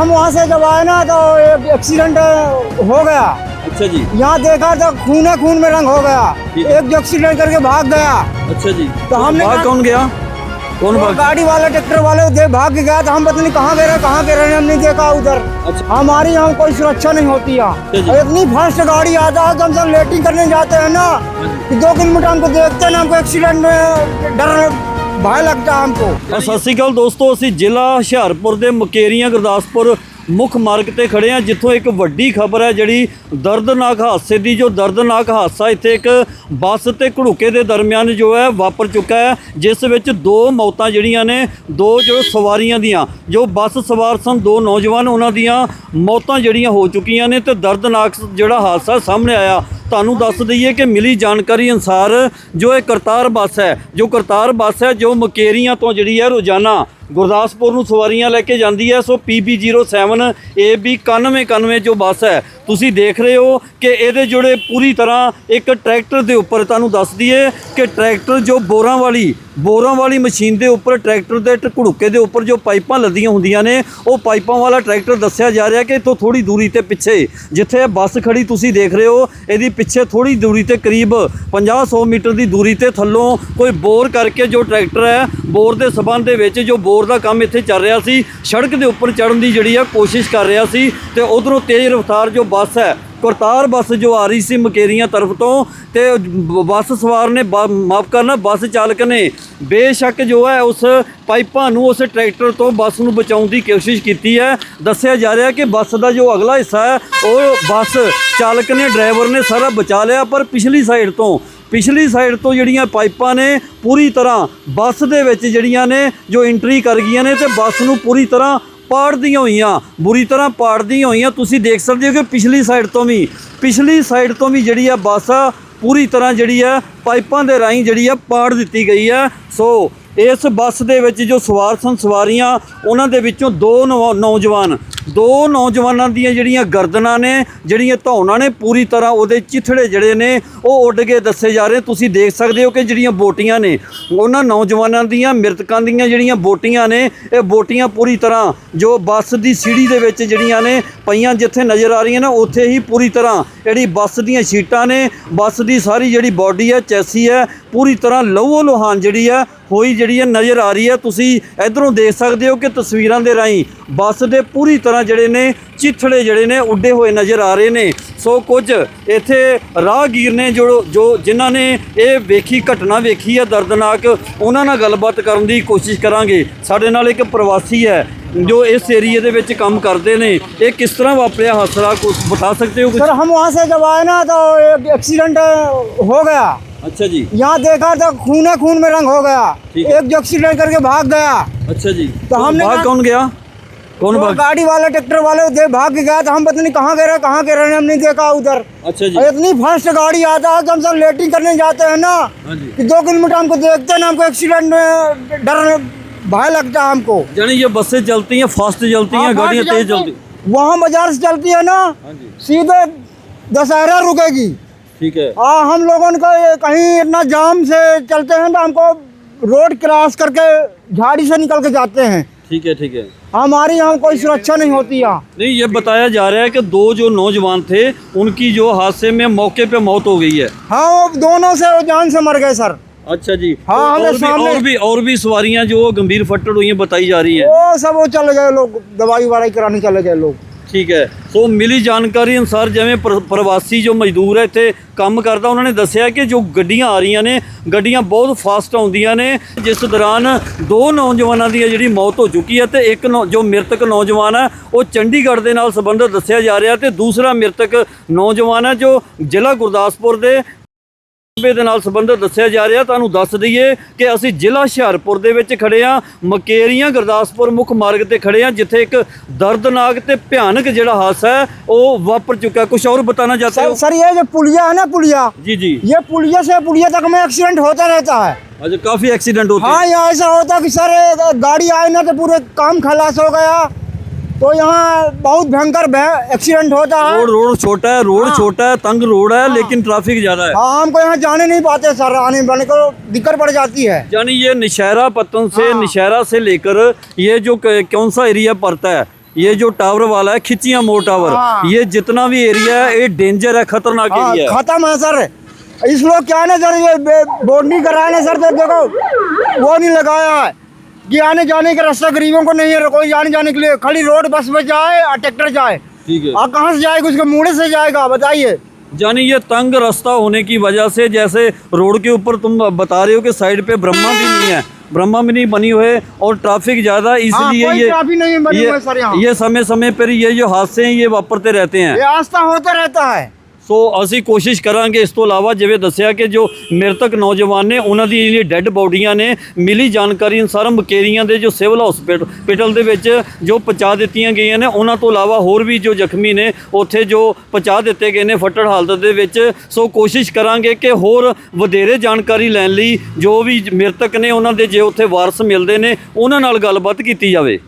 हम वहाँ से जब आए ना तो एक एक्सीडेंट हो गया। अच्छा जी। यहाँ देखा तो खून है खून में रंग हो गया। एक जो एक्सीडेंट करके भाग गया। अच्छा जी। तो हमने भाग कौन गया? कौन भाग? गाड़ी वाला ट्रैक्टर वाले दे भाग गया तो हम पता नहीं कहाँ गिरे कहाँ गिरे हम नहीं देखा उधर। अच्छा। हमारी यहाँ कोई सुरक्षा नहीं होती अच्छा यहाँ इतनी फास्ट गाड़ी आता है कि हम सब लेटिंग करने जाते हैं ना। कि दो किलोमीटर हमको देखते हैं ना हमको एक्सीडेंट में डर भय लगता है हमको ਅ, ਸਤਿ ਸ਼੍ਰੀ ਅਕਾਲ ਦੋਸਤੋ ਅਸੀਂ ਜ਼ਿਲ੍ਹਾ ਹੁਸ਼ਿਆਰਪੁਰ ਦੇ ਮੁਕੇਰੀਆਂ ਗੁਰਦਾਸਪੁਰ ਮੁੱਖ ਮਾਰਗ ਤੇ ਖੜੇ ਆ ਜਿੱਥੋਂ ਇੱਕ ਵੱਡੀ ਖਬਰ ਹੈ ਜਿਹੜੀ ਦਰਦਨਾਕ ਹਾਦਸੇ ਦੀ ਜੋ ਦਰਦਨਾਕ ਹਾਦਸਾ ਇੱਥੇ ਇੱਕ ਬੱਸ ਤੇ ਘੜੂਕੇ ਦੇ ਦਰਮਿਆਨ ਜੋ ਹੈ ਵਾਪਰ ਚੁੱਕਾ ਹੈ ਜਿਸ ਵਿੱਚ ਦੋ ਮੌਤਾਂ ਜਿਹੜੀਆਂ ਨੇ ਦੋ ਜੋ ਸਵਾਰੀਆਂ ਦੀਆਂ ਜੋ ਬੱਸ ਸਵਾਰ ਸਨ ਦੋ ਨੌਜਵਾਨ ਉਹਨਾਂ ਦੀਆਂ ਮੌਤਾਂ ਜਿਹੜੀਆਂ ਹੋ ਚੁੱਕੀਆਂ ਨੇ ਤੇ ਦਰਦਨਾਕ ਜਿਹੜਾ ਹਾਦਸਾ ਸਾਹਮਣੇ ਆਇਆ ਤੁਹਾਨੂੰ ਦੱਸ ਦਈਏ ਕਿ ਮਿਲੀ ਜਾਣਕਾਰੀ ਅਨਸਾਰ ਜੋ ਇਹ ਕਰਤਾਰ ਬੱਸ ਹੈ, ਜੋ ਕਰਤਾਰ ਬੱਸ ਹੈ, ਜੋ ਮਕੇਰੀਆਂ ਤੋਂ ਜਿਹੜੀ ਹੈ ਰੋਜ਼ਾਨਾ ਗੁਰਦਾਸਪੁਰ ਨੂੰ ਸਵਾਰੀਆਂ ਲੈ ਕੇ ਜਾਂਦੀ ਹੈ, ਸੋ PB07 AB 9191 ਜੋ ਬੱਸ ਹੈ, ਤੁਸੀਂ ਦੇਖ ਰਹੇ ਹੋ ਕਿ ਇਹਦੇ ਜੁੜੇ ਪੂਰੀ ਤਰ੍ਹਾਂ ਇੱਕ ਟਰੈਕਟਰ ਦੇ ਉੱਪਰ। ਤੁਹਾਨੂੰ ਦੱਸ ਦਈਏ ਕਿ ਟਰੈਕਟਰ ਜੋ ਬੋਰਾਂ ਵਾਲੀ ਬੋਰਾਂ ਵਾਲੀ ਮਸ਼ੀਨ ਦੇ ਉੱਪਰ, ਟਰੈਕਟਰ ਦੇ ਟਕੜੁਕੇ ਦੇ ਉੱਪਰ ਜੋ ਪਾਈਪਾਂ ਲੱਦੀਆਂ ਹੁੰਦੀਆਂ ਨੇ, ਉਹ ਪਾਈਪਾਂ ਵਾਲਾ ਟਰੈਕਟਰ ਦੱਸਿਆ ਜਾ ਰਿਹਾ ਕਿ ਇੱਥੋਂ ਥੋੜੀ ਦੂਰੀ ਤੇ ਪਿੱਛੇ, ਜਿੱਥੇ ਬੱਸ ਖੜੀ ਤੁਸੀਂ ਦੇਖ ਰਹੇ ਹੋ, ਇਹਦੀ ਪਿੱਛੇ ਥੋੜੀ ਦੂਰੀ ਤੇ ਕਰੀਬ 50-100 ਮੀਟਰ ਦੀ ਦੂਰੀ ਤੇ ਥੱਲੋਂ ਕੋਈ ਬੋਰ ਕਰਕੇ ਜੋ ਟਰੈਕਟਰ ਹੈ, ਬੋਰ ਦੇ ਸਬੰਧ ਦੇ ਵਿੱਚ ਜੋ ਬੋਰ ਦਾ ਕੰਮ ਇੱਥੇ ਚੱਲ ਰਿਹਾ ਸੀ, ਸੜਕ ਦੇ ਉੱਪਰ ਚੜਨ ਦੀ ਜਿਹੜੀ ਆ ਕੋਸ਼ਿਸ਼ ਕਰ ਰਿਹਾ ਸੀ, ਤੇ ਉਧਰੋਂ ਤੇਜ਼ ਰਫ਼ਤਾਰ ਜੋ ਬੱਸ ਹੈ ਕਰਤਾਰ ਬੱਸ ਜੋ ਆ ਰਹੀ ਸੀ ਮਕੇਰੀਆਂ ਤਰਫ ਤੋਂ ਤੇ ਬੱਸ ਸਵਾਰ ਨੇ ਮਾਫ ਕਰਨਾ, ਬੱਸ ਚਾਲਕ ਨੇ ਬੇਸ਼ੱਕ ਜੋ ਹੈ ਉਸ ਪਾਈਪਾਂ ਨੂੰ, ਉਸ ਟਰੈਕਟਰ ਤੋਂ ਬੱਸ ਨੂੰ ਬਚਾਉਣ ਦੀ ਕੋਸ਼ਿਸ਼ ਕੀਤੀ ਹੈ। ਦੱਸਿਆ ਜਾ ਰਿਹਾ ਕਿ ਬੱਸ ਦਾ ਜੋ ਅਗਲਾ ਹਿੱਸਾ ਹੈ, ਉਹ ਬੱਸ ਚਾਲਕ ਨੇ, ਡਰਾਈਵਰ ਨੇ ਸਾਰਾ ਬਚਾ ਲਿਆ, ਪਰ ਪਿਛਲੀ ਸਾਈਡ ਤੋਂ, ਪਿਛਲੀ ਸਾਈਡ ਤੋਂ ਜਿਹੜੀਆਂ ਪਾਈਪਾਂ ਨੇ, ਪੂਰੀ ਤਰ੍ਹਾਂ ਬੱਸ ਦੇ ਵਿੱਚ ਜਿਹੜੀਆਂ ਨੇ, ਜੋ ਐਂਟਰੀ ਕਰ ਗਈਆਂ ਨੇ ਤੇ ਬੱਸ ਨੂੰ ਪੂਰੀ ਤਰ੍ਹਾਂ ਪਾੜਦੀਆਂ ਹੋਈਆਂ, ਬੁਰੀ ਤਰ੍ਹਾਂ ਪਾੜਦੀਆਂ ਹੋਈਆਂ। ਤੁਸੀਂ ਦੇਖ ਸਕਦੇ ਹੋ ਕਿ ਪਿਛਲੀ ਸਾਈਡ ਤੋਂ ਵੀ, ਪਿਛਲੀ ਸਾਈਡ ਤੋਂ ਵੀ ਜਿਹੜੀ ਆ ਬੱਸ ਆ, ਪੂਰੀ ਤਰ੍ਹਾਂ ਜਿਹੜੀ ਆ, ਪਾਈਪਾਂ ਦੇ ਰਾਹੀਂ ਜਿਹੜੀ ਆ ਪਾੜ ਦਿੱਤੀ ਗਈ ਆ। ਸੋ, ਇਸ ਬੱਸ ਦੇ ਵਿੱਚ ਜੋ ਸਵਾਰ ਸਨ, ਸਵਾਰੀਆਂ, ਉਹਨਾਂ ਦੇ ਵਿੱਚੋਂ ਦੋ ਨੌ- ਨੌਜਵਾਨ ਦੋ ਨੌਜਵਾਨਾਂ ਦੀਆਂ ਜਿਹੜੀਆਂ ਗਰਦਨਾਂ ਨੇ, ਜਿਹੜੀਆਂ ਧੌਣਾਂ ਨੇ ਪੂਰੀ ਤਰ੍ਹਾਂ ਉਹਦੇ ਚਿਥੜੇ ਜਿਹੜੇ ਨੇ, ਉਹ ਉੱਡ ਕੇ ਦੱਸੇ ਜਾ ਰਹੇ ਤੁਸੀਂ ਦੇਖ ਸਕਦੇ ਹੋ ਕਿ ਜਿਹੜੀਆਂ ਬੋਟੀਆਂ ਨੇ, ਉਹਨਾਂ ਨੌਜਵਾਨਾਂ ਦੀਆਂ, ਮ੍ਰਿਤਕਾਂ ਦੀਆਂ ਜਿਹੜੀਆਂ ਬੋਟੀਆਂ ਨੇ, ਇਹ ਬੋਟੀਆਂ ਪੂਰੀ ਤਰ੍ਹਾਂ ਜੋ ਬੱਸ ਦੀ ਸੀੜੀ ਦੇ ਵਿੱਚ ਜਿਹੜੀਆਂ ਨੇ ਪਈਆਂ ਜਿੱਥੇ ਨਜ਼ਰ ਆ ਰਹੀਆਂ ਨੇ, ਉੱਥੇ ਹੀ ਪੂਰੀ ਤਰ੍ਹਾਂ ਜਿਹੜੀ ਬੱਸ ਦੀਆਂ ਸ਼ੀਟਾਂ ਨੇ, ਬੱਸ ਦੀ ਸਾਰੀ ਜਿਹੜੀ ਬਾਡੀ ਹੈ, ਚੈਸੀ ਹੈ, ਪੂਰੀ ਤਰ੍ਹਾਂ ਲਹੂ ਲੋਹਾਨ ਜਿਹੜੀ ਹੈ, ਹੋਈ ਜਿਹੜੀ ਹੈ, ਨਜ਼ਰ ਆ ਰਹੀ ਹੈ। ਤੁਸੀਂ ਇਧਰੋਂ ਦੇਖ ਸਕਦੇ ਹੋ ਕਿ ਤਸਵੀਰਾਂ ਦੇ ਰਾਹੀਂ ਬੱਸ ਦੇ ਪੂਰੀ ਤਰ੍ਹਾਂ ਜਿਹੜੇ ਨੇ ਚਿੱਥੜੇ ਜਿਹੜੇ ਨੇ ਉੱਡੇ ਹੋਏ ਨਜ਼ਰ ਆ ਰਹੇ ਨੇ ਸੋ ਕੁਝ ਇੱਥੇ ਰਾਹਗੀਰ ਨੇ ਜੋ ਜੋ ਜਿਨ੍ਹਾਂ ਨੇ ਇਹ ਵੇਖੀ ਘਟਨਾ ਵੇਖੀ ਹੈ ਦਰਦਨਾਕ ਉਹਨਾਂ ਨਾਲ ਗੱਲਬਾਤ ਕਰਨ ਦੀ ਕੋਸ਼ਿਸ਼ ਕਰਾਂਗੇ ਸਾਡੇ ਨਾਲ ਇੱਕ ਪ੍ਰਵਾਸੀ ਹੈ ਜੋ ਇਸ ਏਰੀਏ ਦੇ ਵਿੱਚ ਕੰਮ ਕਰਦੇ ਨੇ ਇਹ ਕਿਸ ਤਰ੍ਹਾਂ ਵਾਪਰਿਆ ਹਾਦਸਾ ਕੁਝ ਬਤਾ ਸਕਦੇ ਹੋ ਕੁਝ सर हम वहाँ से जब आए ना तो एक एक्सीडेंट हो गया ਅੱਛਾ ਜੀ यहाँ देखा तो खून खून में रंग हो गया ठीक है। एक जो एक्सीडेंट करके भाग गया ਅੱਛਾ ਜੀ तो हमने भाग कहा- कौन गया कौन भाग गाड़ी वाला ट्रैक्टर वाले दे भाग के गया था हम पता नहीं कहाँ गिरे कहाँ गिरे हम नहीं देखा उधर। अच्छा जी। इतनी फास्ट गाड़ी आता है कि हम सब लेटिंग करने जाते हैं ना हाँ कि दो किलोमीटर हमको देखते हैं ना हमको एक्सीडेंट में डर भय लगता है हमको। यानी ये बसें चलती हैं फास्ट चलती हैं हाँ, गाड़ियाँ तेज चलती- वहाँ बाज़ार से चलती है ना हाँ सीधे दशहरा रुकेगी। ठीक है। हाँ हम लोगों को कहीं इतना जाम से चलते हैं तो हमको रोड क्रॉस करके झाड़ी से निकल के जाते हैं। ठीक है ठीक है हमारी यहाँ कोई सुरक्षा नहीं होती यहाँ नहीं ये बताया जा रहा है कि दो जो नौजवान थे उनकी जो हादसे में मौके पे मौत हो गई है हाँ वो दोनों से वो जान से मर गए सर अच्छा जी हाँ, तो हमें और भी सामने- और भी और भी सवारियां जो गंभीर फट्टड़ हुई हैं बताई जा रही है वो सब वो चले गए लोग दवाई ववाई कराने चले गए लोग ਠੀਕ ਹੈ। ਸੋ ਮਿਲੀ ਜਾਣਕਾਰੀ ਅਨੁਸਾਰ ਜਿਵੇਂ ਪ੍ਰ- ਪ੍ਰਵਾਸੀ ਜੋ ਮਜ਼ਦੂਰ ਹੈ ਇੱਥੇ ਕੰਮ ਕਰਦਾ, ਉਹਨਾਂ ਨੇ ਦੱਸਿਆ ਕਿ ਜੋ ਗੱਡੀਆਂ ਆ ਰਹੀਆਂ ਨੇ, ਗੱਡੀਆਂ ਬਹੁਤ ਫਾਸਟ ਆਉਂਦੀਆਂ ਨੇ। ਜਿਸ ਦੌਰਾਨ ਦੋ ਨੌਜਵਾਨਾਂ ਦੀ ਜਿਹੜੀ ਮੌਤ ਹੋ ਚੁੱਕੀ ਹੈ ਤੇ ਇੱਕ ਨੌ- ਜੋ ਮ੍ਰਿਤਕ ਨੌਜਵਾਨ ਹੈ, ਉਹ ਚੰਡੀਗੜ੍ਹ ਦੇ ਨਾਲ ਸੰਬੰਧਿਤ ਦੱਸਿਆ ਜਾ ਰਿਹਾ ਤੇ ਦੂਸਰਾ ਮ੍ਰਿਤਕ ਨੌਜਵਾਨ ਹੈ ਜੋ ਜ਼ਿਲ੍ਹਾ ਗੁਰਦਾਸਪੁਰ ਦੇ ਮੇ ਦੇ ਨਾਲ ਸੰਬੰਧਿਤ ਦੱਸਿਆ ਜਾ ਰਿਹਾ ਤੁਹਾਨੂੰ ਦੱਸ ਦਈਏ ਕਿ ਅਸੀਂ ਜ਼ਿਲ੍ਹਾ ਹੁਸ਼ਿਆਰਪੁਰ ਦੇ ਵਿੱਚ ਖੜੇ ਆ ਮਕੇਰੀਆਂ ਗੁਰਦਾਸਪੁਰ ਮੁੱਖ ਮਾਰਗ ਤੇ ਖੜੇ ਆ ਜਿੱਥੇ ਇੱਕ ਦਰਦਨਾਕ ਤੇ ਭਿਆਨਕ ਜਿਹੜਾ ਹਾਦਸਾ ਹੈ ਉਹ ਵਾਪਰ ਚੁੱਕਾ ਕੁਝ ਹੋਰ ਬਤਾਨਾ ਚਾਹਤੇ हो सर ये जो पुलिया है ना पुलिया जी जी ये पुलिया से पुलिया तक में एक्सीडेंट होता रहता है अच्छा काफी एक्सीडेंट होते हैं हाँ यहाँ ऐसा होता कि सर गाड़ी आए ना तो पूरे काम खलास तो यहाँ बहुत भयंकर भय- एक्सीडेंट होता है रोड रोड छोटा है रोड हाँ। छोटा है तंग रोड है हाँ। लेकिन ट्रैफ़िक ज़्यादा है हाँ हमको यहाँ जाने नहीं पाते सर आने जाने को दिक्कत पड़ जाती है यानी ये निशहरा पत्तन से हाँ। निशहरा से लेकर ये जो कौन सा एरिया पड़ता है ये जो टावर वाला है खिचिया मोड़ टावर हाँ। ये जितना भी एरिया है ये डेंजर है खतरनाक हाँ एरिया खत्म है सर इस लोग क्या ना सर ये बोर्ड नहीं कराया ना सर तो देखो वो नहीं लगाया है कि आने जाने का रास्ता गरीबों को नहीं है कोई आने जाने के लिए खाली रोड बस में जाए और ट्रैक्टर जाए। ठीक है। और कहाँ से जाएगा? उसके मुड़े से जाएगा बताइए। यानी ये तंग रास्ता होने की वजह से जैसे रोड के ऊपर तुम बता रहे हो कि साइड पे ब्रह्मा भी नहीं है ब्रह्मा भी नहीं बनी हुए और ट्रैफ़िक ज़्यादा इसलिए कोई ये नहीं बनी ये ये समय समय पर ये जो हादसे हैं ये वापरते रहते हैं। ये आस्था होता रहता है। ਸੋ ਅਸੀਂ ਕੋਸ਼ਿਸ਼ ਕਰਾਂਗੇ ਇਸ ਤੋਂ ਇਲਾਵਾ ਜਿਵੇਂ ਦੱਸਿਆ ਕਿ ਜੋ ਮ੍ਰਿਤਕ ਨੌਜਵਾਨ ਨੇ, ਉਹਨਾਂ ਦੀ ਜਿਹੜੀ ਡੈੱਡ ਬੋਡੀਆਂ ਨੇ, ਮਿਲੀ ਜਾਣਕਾਰੀ ਅਨੁਸਾਰ ਮਕੇਰੀਆਂ ਦੇ ਜੋ ਸਿਵਲ ਹਸਪੀਟਲ ਦੇ ਵਿੱਚ ਜੋ ਪਹੁੰਚਾ ਦਿੱਤੀਆਂ ਗਈਆਂ ਨੇ, ਉਹਨਾਂ ਤੋਂ ਇਲਾਵਾ ਹੋਰ ਵੀ ਜੋ ਜ਼ਖਮੀ ਨੇ, ਉੱਥੇ ਜੋ ਪਹੁੰਚਾ ਦਿੱਤੇ ਗਏ ਨੇ ਫੱਟੜ ਹਾਲਤ ਦੇ ਵਿੱਚ। ਸੋ ਕੋਸ਼ਿਸ਼ ਕਰਾਂਗੇ ਕਿ ਹੋਰ ਵਧੇਰੇ ਜਾਣਕਾਰੀ ਲੈਣ ਲਈ ਜੋ ਵੀ ਮ੍ਰਿਤਕ ਨੇ, ਉਹਨਾਂ ਦੇ ਜੇ ਉੱਥੇ ਵਾਰਸ ਮਿਲਦੇ ਨੇ, ਉਹਨਾਂ ਨਾਲ ਗੱਲਬਾਤ ਕੀਤੀ ਜਾਵੇ।